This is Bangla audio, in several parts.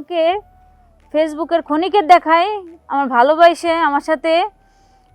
আমাকে ফেসবুকের ক্ষণিকের দেখায় আমার ভালোবাসে আমার সাথে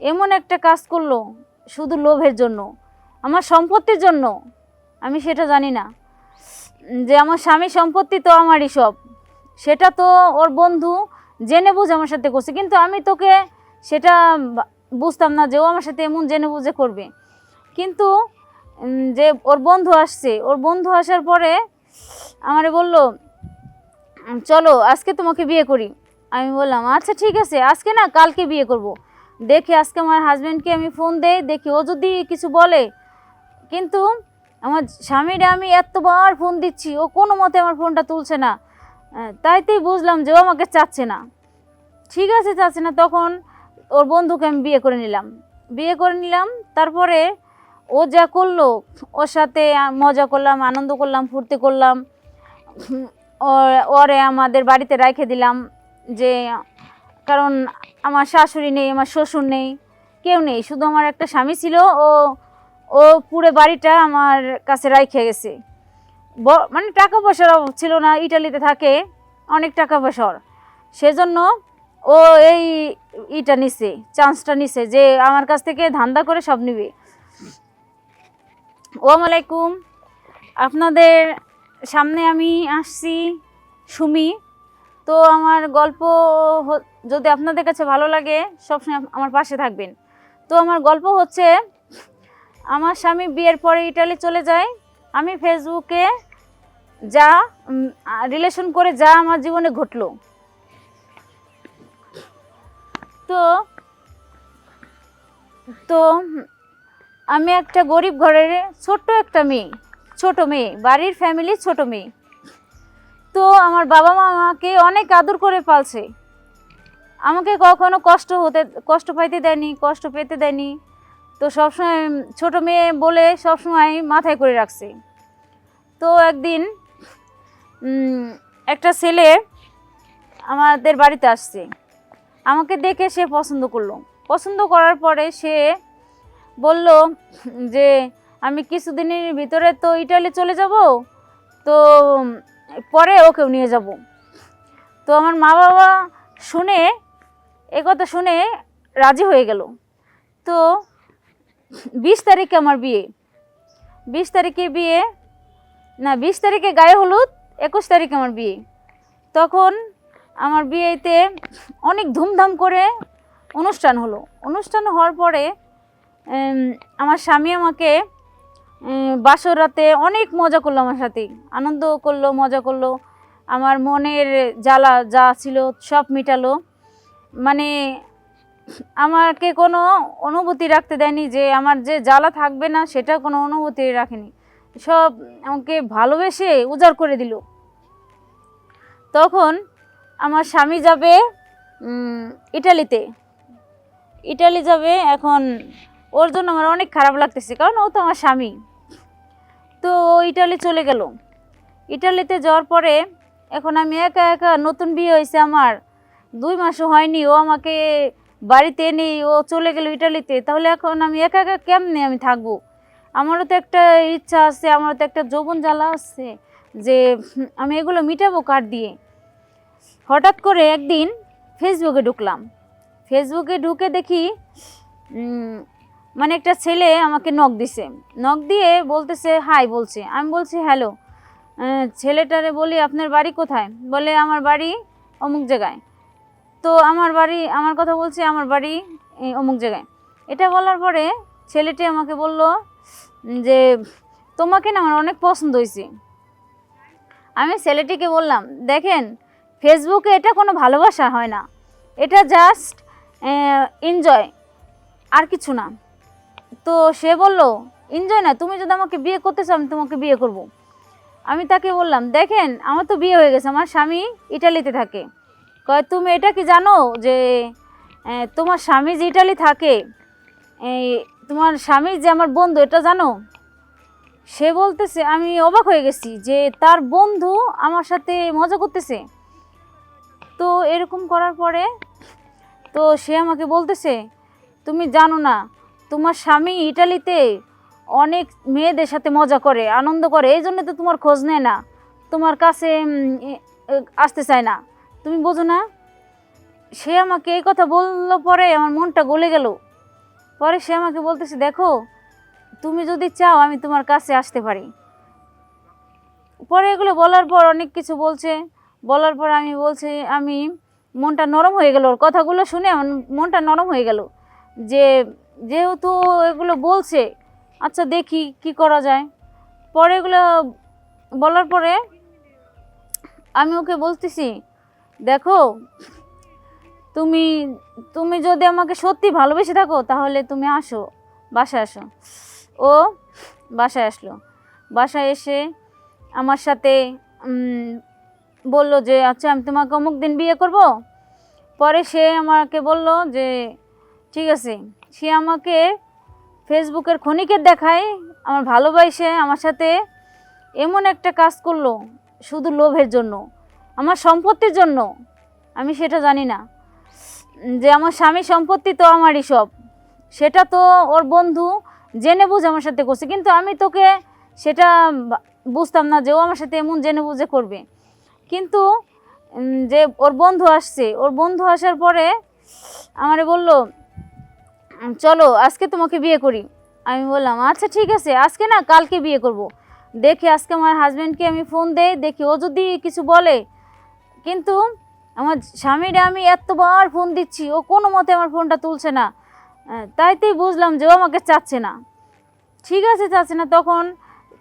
এমন একটা কাজ করল শুধু লোভের জন্য আমার সম্পত্তির জন্য আমি সেটা জানি না। যে আমার স্বামী সম্পত্তি তো আমারই সব সেটা তো ওর বন্ধু জেনে বুঝে আমার সাথে করছে কিন্তু আমি তোকে সেটা বুঝতাম না যে ও আমার সাথে এমন জেনে বুঝে করবে। কিন্তু যে ওর বন্ধু আসছে ওর বন্ধু আসার পরে আমারে বলল "উম, চলো, আজকে তোমাকে বিয়ে করি। আমি বললাম আচ্ছা ঠিক আছে, আজকে না, কালকে বিয়ে করব। দেখি, আজকে আমার হাজব্যান্ডকে আমি ফোন দেই, দেখি ও যদি কিছু বলে। কিন্তু আমার স্বামীরা আমি এতবার ফোন দিচ্ছি, ও কোনো মতে আমার ফোনটা তুলছে না। তাইতেই বুঝলাম যে ও আমাকে চাচ্ছে না। ঠিক আছে, চাচ্ছে না, তখন ওর বন্ধুকে আমি বিয়ে করে নিলাম। বিয়ে করে নিলাম, তারপরে ও যা করল, ওর সাথে মজা করলাম, আনন্দ করলাম, ফুর্তি করলাম। ওর- আমাদের বাড়িতে রেখে দিলাম যে, কারণ আমার শাশুড়ি নেই, আমার শ্বশুর নেই, কেউ নেই। শুধু আমার একটা স্বামী ছিল, ও ও পুরো বাড়িটা আমার কাছে রাইখে গেছে। মানে টাকা পয়সার অভাব ছিল না, ইটালিতে থাকে, অনেক টাকা পয়সার। সেজন্য ও এই ইটা নিছে, চান্সটা নিছে যে আমার কাছ থেকে ধান্দা করে সব নিবে। ওয়ালাইকুম। আলাইকুম আপনাদের সামনে আমি আসছি সুমি। তো আমার গল্প যদি আপনাদের কাছে ভালো লাগে, সবসময় আমার পাশে থাকবেন। তো আমার গল্প হচ্ছে, আমার স্বামী বিয়ের পরে ইটালি চলে যায়। আমি ফেসবুকে যা রিলেশন করে যা আমার জীবনে ঘটলো। তো তো আমি একটা গরিব ঘরের ছোট্ট একটা মেয়ে। ছোট মেয়ে, বাড়ির ফ্যামিলির ছোট মেয়ে। তো আমার বাবা মা আমাকে অনেক আদর করে পালছে। আমাকে কখনো কষ্ট হতে, কষ্ট পাইতে দেয়নি, কষ্ট পেতে দেয়নি। তো সবসময় ছোট মেয়ে বলে সবসময় মাথায় করে রাখছে। তো একদিন একটা ছেলে আমাদের বাড়িতে আসছে। আমাকে দেখে সে পছন্দ করল। পছন্দ করার পরে সে বলল যে আমি কিছুদিনের ভিতরে তো ইটালি চলে যাব, তো পরে ওকেও নিয়ে যাব। তো আমার মা বাবা শুনে, এ কথা শুনে রাজি হয়ে গেল। তো বিশ তারিখে আমার বিয়ে। বিশ তারিখে বিয়ে, না, বিশ তারিখে গায়ে হলুদ, একুশ তারিখে আমার বিয়ে। তখন আমার বিয়েতে অনেক ধুমধাম করে অনুষ্ঠান হলো। অনুষ্ঠান হওয়ার পরে আমার স্বামী আমাকে বাসর রাতে অনেক মজা করল আমার সাথে। আনন্দ করল, মজা করল। আমার মনের জ্বালা যা ছিল সব মিটালো। মানে আমাকে কোনো অনুভূতি রাখতে দেয়নি যে আমার যে জ্বালা থাকবে না, সেটা কোনো অনুভূতি রাখেনি। সব আমাকে ভালোবেসে উজাড় করে দিল। তখন আমার স্বামী যাবে ইটালিতে। ইটালি যাবে এখন, ওর জন্য আমার অনেক খারাপ লাগতেছে, কারণ ও তো আমার স্বামী। তো ইটালি চলে গেল। ইটালিতে যাওয়ার পরে এখন আমি একা একা নতুন বিয়ে হয়েছে আমার। দুই মাসও হয়নি, ও আমাকে বাড়িতে এনে ও চলে গেল ইটালিতে। তাহলে এখন আমি একা একা কেমনে আমি থাকব? আমারও তো একটা ইচ্ছা আছে, আমারও তো একটা যৌবন জ্বালা আছে যে আমি এগুলো মিটাবো কার দিয়ে? হঠাৎ করে একদিন ফেসবুকে ঢুকলাম। ফেসবুকে ঢুকে দেখি মানে একটা ছেলে আমাকে নখ দিছে। নখ দিয়ে বলতেছে হাই বলছে। আমি বলছি হ্যালো ছেলেটারে বলি, আপনার বাড়ি কোথায়? বলে, আমার বাড়ি অমুক জায়গায়। তো আমার বাড়ি, আমার কথা বলছে, আমার বাড়ি অমুক জায়গায়। এটা বলার পরে ছেলেটি আমাকে বলল, যে, তোমাকে না আমার অনেক পছন্দ হয়েছে। আমি ছেলেটিকে বললাম, দেখেন ফেসবুকে এটা কোনো ভালোবাসা হয় না। এটা জাস্ট এনজয় আর কিছু না। তো সে বলল এনজয় না, তুমি যদি আমাকে বিয়ে করতে চাও, আমি তোমাকে বিয়ে করব। আমি তাকে বললাম, দেখেন, আমার তো বিয়ে হয়ে গেছে, আমার স্বামী ইটালিতে থাকে। কয়, তুমি এটা কি জানো যে তোমার স্বামী যে ইটালি থাকে এই তোমার স্বামী যে আমার বন্ধু, এটা জানো? সে বলতেছে, আমি অবাক হয়ে গেছি যে তার বন্ধু আমার সাথে মজা করতেছে। তো এরকম করার পরে, তো সে আমাকে বলতেছে, তুমি জানো না তোমার স্বামী ইটালিতে অনেক মেয়েদের সাথে মজা করে, আনন্দ করে, এই জন্য তো তোমার খোঁজ নেয় না। তোমার কাছে আসতে চায় না। তুমি বোঝো না, সে আমাকে এই কথা বলল পরে আমার মনটা গলে গেল। পরে সে আমাকে বলতেছে, দেখো, তুমি যদি চাও আমি তোমার কাছে আসতে পারি। পরে এগুলো বলার পর অনেক কিছু বলছে। বলার পর আমি বলছি, আমি মনটা নরম হয়ে গেল। ওর কথাগুলো শুনে আমার মনটা নরম হয়ে গেল যে যেহেতু এগুলো বলছে আচ্ছা দেখি কি করা যায়। পরে এগুলো বলার পরে আমি ওকে বলতেছি, দেখো, তুমি তুমি যদি আমাকে সত্যি ভালোবেসে থাকো, তাহলে তুমি আসো, বাসায় আসো। ও বাসায় আসলো। বাসায় এসে আমার সাথে বলল যে আচ্ছা আমি তোমাকে অমুক দিন বিয়ে করব? পরে সে আমাকে বলল যে, ঠিক আছে। সে আমাকে ফেসবুকের ক্ষণিকের দেখায়, আমার ভালোবাসে, আমার সাথে এমন একটা কাজ করল শুধু লোভের জন্য, আমার সম্পত্তির জন্য, আমি সেটা জানি না। যে আমার স্বামী সম্পত্তি তো আমারই সব, সেটা তো ওর বন্ধু জেনে বুঝে আমার সাথে করছে, কিন্তু আমি তোকে সেটা বুঝতাম না যে ও আমার সাথে এমন জেনে বুঝে করবে। কিন্তু যে ওর বন্ধু আসছে, ওর বন্ধু আসার পরে আমারে বলল চলো, আজকে তোমাকে বিয়ে করি। আমি বললাম আচ্ছা ঠিক আছে, আজকে না, কালকে বিয়ে করব। দেখি, আজকে আমার হাজব্যান্ডকে আমি ফোন দেই, দেখি, ও যদি কিছু বলে। কিন্তু আমার স্বামীরে আমি এতবার ফোন দিচ্ছি, ও কোনো মতে আমার ফোনটা তুলছে না। তাইতেই বুঝলাম যে ও আমাকে চাচ্ছে না। ঠিক আছে, চাচ্ছে না, তখন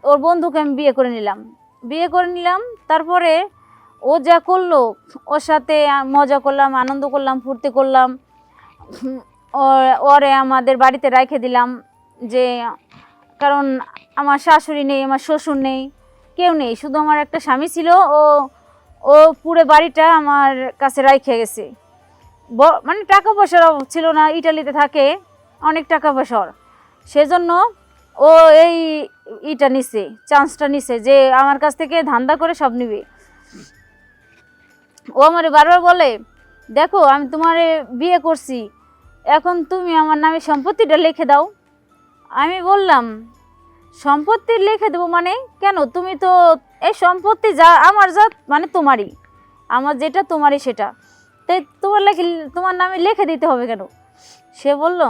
ওর বন্ধুকে আমি বিয়ে করে নিলাম। বিয়ে করে নিলাম, তারপরে ও যা করল, ওর সাথে মজা করলাম, আনন্দ করলাম, ফুর্তি করলাম। ওর- আমাদের বাড়িতে রেখে দিলাম যে, কারণ আমার শাশুড়ি নেই, আমার শ্বশুর নেই, কেউ নেই। শুধু আমার একটা স্বামী ছিল, ও ও পুরো বাড়িটা আমার কাছে রাইখে গেছে। মানে টাকা পয়সার অভাব ছিল না, ইটালিতে থাকে, অনেক টাকা পয়সার। সেজন্য ও এই ইটা নিছে, চান্সটা নিছে যে আমার কাছ থেকে ধান্দা করে সব নিবে। ও আমারে বারবার বলে, দেখো, আমি তোমারে বিয়ে করছি এখন তুমি আমার নামে সম্পত্তিটা লিখে দাও। আমি বললাম, সম্পত্তি লিখে দেবো মানে? কেন? তুমি তো এই সম্পত্তি যা আমার যা মানে তোমারই। আমার যেটা, তোমারই সেটা। তাই তোমার লেখে, তোমার নামে লিখে দিতে হবে কেন? সে বলল,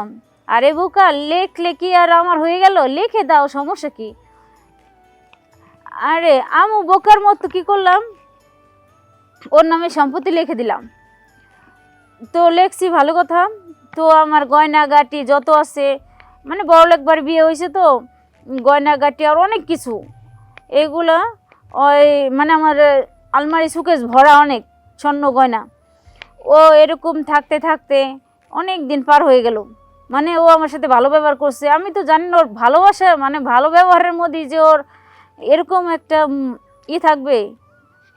আরে বোকা, লেখলে কি আর আমার হয়ে গেল? লিখে দাও, সমস্যা কি? আরে আমু বোকার মতো কি করলাম? ওর নামে সম্পত্তি লিখে দিলাম। তো লেখছি, ভালো কথা। তো আমার গয়নাগাটি যত আছে মানে বড় একবার বিয়ে হয়েছে তো, গয়নাগাটি আর অনেক কিছু। এগুলা ওই মানে আমার আলমারি সুকেস ভরা অনেক স্বর্ণ গয়না। ও এরকম থাকতে থাকতে অনেক দিন পার হয়ে গেল। মানে ও আমার সাথে ভালো ব্যবহার করছে। আমি তো জানি না ওর ভালোবাসা মানে ভালো ব্যবহারের মধ্যে যে ওর এরকম একটা ই থাকবে,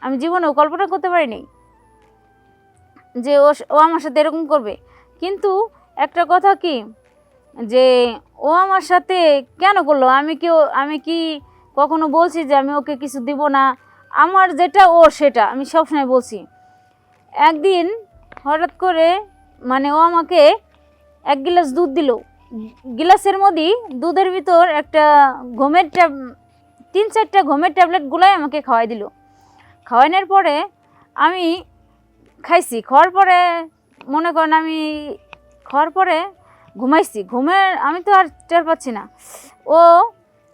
আমি জীবনেও কল্পনা করতে পারিনি যে ও আমার সাথে এরকম করবে। কিন্তু একটা কথা কি? যে ও আমার সাথে কেন করল? আমি কি আমি কি কখনো বলছি যে আমি ওকে কিছু দিব না? আমার যেটা, ও সেটা, আমি সবসময় বলছি। একদিন হঠাৎ করে মানে ও আমাকে এক গিলাস দুধ দিল। গিলাসের মধ্যে দুধের ভিতর একটা ঘুমের ট্যাব, তিন চারটা ঘুমের ট্যাবলেট গুলাই আমাকে খাওয়াই দিল। খাওয়ানোর পরে আমি খাইছি। খাওয়ার পরে মনে করেন আমি খাওয়ার পরে ঘুমাইছি। ঘুমের আমি তো আর টের পাচ্ছি না। ও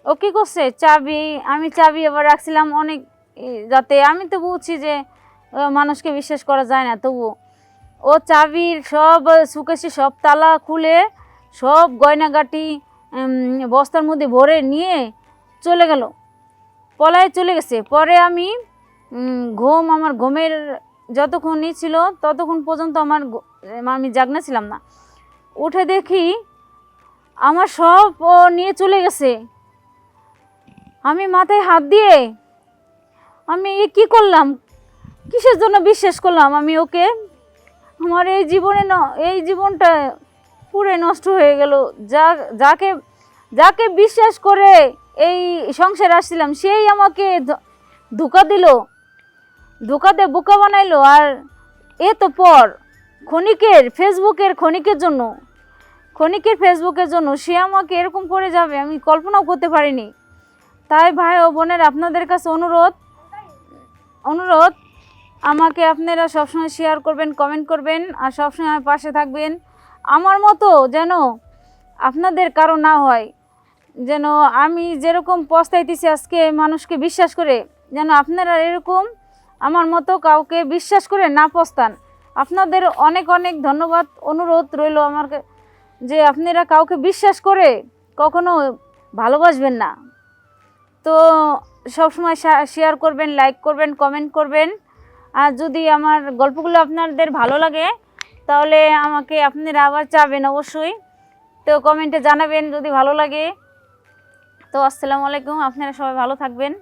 ও কী করছে? চাবি, আমি চাবি এবার রাখছিলাম অনেক যাতে আমি তো বুঝছি যে মানুষকে বিশ্বাস করা যায় না। তবু ও চাবির সব সুকেশে সব তালা খুলে সব গয়নাগাটি বস্তার মধ্যে ভরে নিয়ে চলে গেল। পলায় চলে গেছে। পরে আমি ঘুম, আমার ঘুমের যতক্ষণই ছিল, ততক্ষণ পর্যন্ত আমার আমি জাগনা ছিলাম না। উঠে দেখি আমার সব নিয়ে চলে গেছে। আমি মাথায় হাত দিয়ে আমি এ কী করলাম? কিসের জন্য বিশ্বাস করলাম আমি ওকে? আমার এই জীবনে ন, এই জীবনটা পুরে নষ্ট হয়ে গেল। যা, যাকে যাকে বিশ্বাস করে এই সংসারে আসছিলাম, সেই আমাকে ধোকা দিল। ধোকা দিয়ে বোকা বানাইলো আর এ তো পর। ক্ষণিকের ফেসবুকের ক্ষণিকের জন্য, ক্ষণিকের ফেসবুকের জন্য সে আমাকে এরকম করে যাবে, আমি কল্পনাও করতে পারিনি। তাই ভাই ও বোনের আপনাদের কাছে অনুরোধ অনুরোধ, আমাকে আপনারা সবসময় শেয়ার করবেন কমেন্ট করবেন আর সবসময় পাশে থাকবেন। আমার মতো যেন আপনাদের কারও না হয়, যেন আমি যেরকম পস্তাইতেছি আজকে মানুষকে বিশ্বাস করে, যেন আপনারা এরকম আমার মতো কাউকে বিশ্বাস করে না পস্তান। আপনাদের অনেক অনেক ধন্যবাদ, অনুরোধ রইল আমার যে আপনারা কাউকে বিশ্বাস করে কখনো ভালোবাসবেন না। তো সবসময় শেয়ার করবেন লাইক করবেন কমেন্ট করবেন। আর যদি আমার গল্পগুলো আপনাদের ভালো লাগে, তাহলে আমাকে আপনারা আবার চাবেন অবশ্যই। তো কমেন্টে জানাবেন যদি ভালো লাগে। তো আসসালামু আলাইকুম, আপনারা সবাই ভালো থাকবেন।